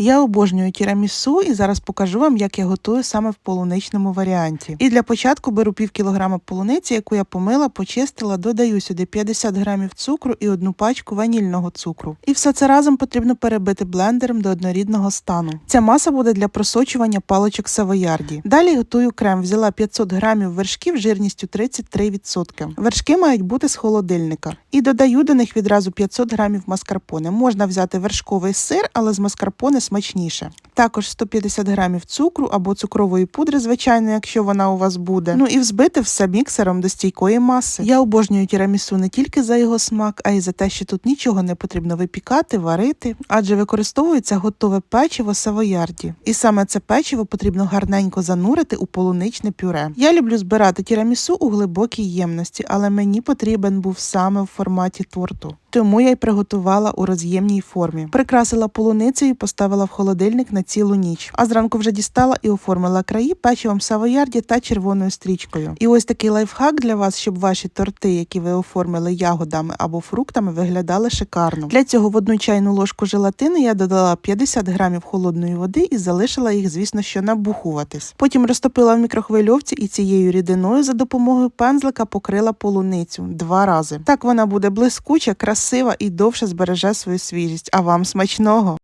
Я обожнюю тірамісу і зараз покажу вам, як я готую саме в полуничному варіанті. І для початку беру пів кілограма полуниці, яку я помила, почистила, додаю сюди 50 грамів цукру і одну пачку ванільного цукру. І все це разом потрібно перебити блендером до однорідного стану. Ця маса буде для просочування паличок савоярді. Далі готую крем. Взяла 500 грамів вершків жирністю 33%. Вершки мають бути з холодильника. І додаю до них відразу 500 грамів маскарпоне. Можна взяти вершковий сир, але з маскарпоне смачніше. Також 150 грамів цукру або цукрової пудри, звичайно, якщо вона у вас буде. Ну і взбити все міксером до стійкої маси. Я обожнюю тірамісу не тільки за його смак, а й за те, що тут нічого не потрібно випікати, варити, адже використовується готове печиво савоярді. І саме це печиво потрібно гарненько занурити у полуничне пюре. Я люблю збирати тірамісу у глибокій ємності, але мені потрібен був саме в форматі торту. Тому я й приготувала у роз'ємній формі. Прикрасила полуницею і поставила в холодильник на цілу ніч. А зранку вже дістала і оформила краї печивом савоярді та червоною стрічкою. І ось такий лайфхак для вас, щоб ваші торти, які ви оформили ягодами або фруктами, виглядали шикарно. Для цього в одну чайну ложку желатину я додала 50 грамів холодної води і залишила їх, звісно, що набухуватись. Потім розтопила в мікрохвильовці і цією рідиною за допомогою пензлика покрила полуницю два рази. Так вона буде блискуча, красива і довше збереже свою свіжість. А вам смачного!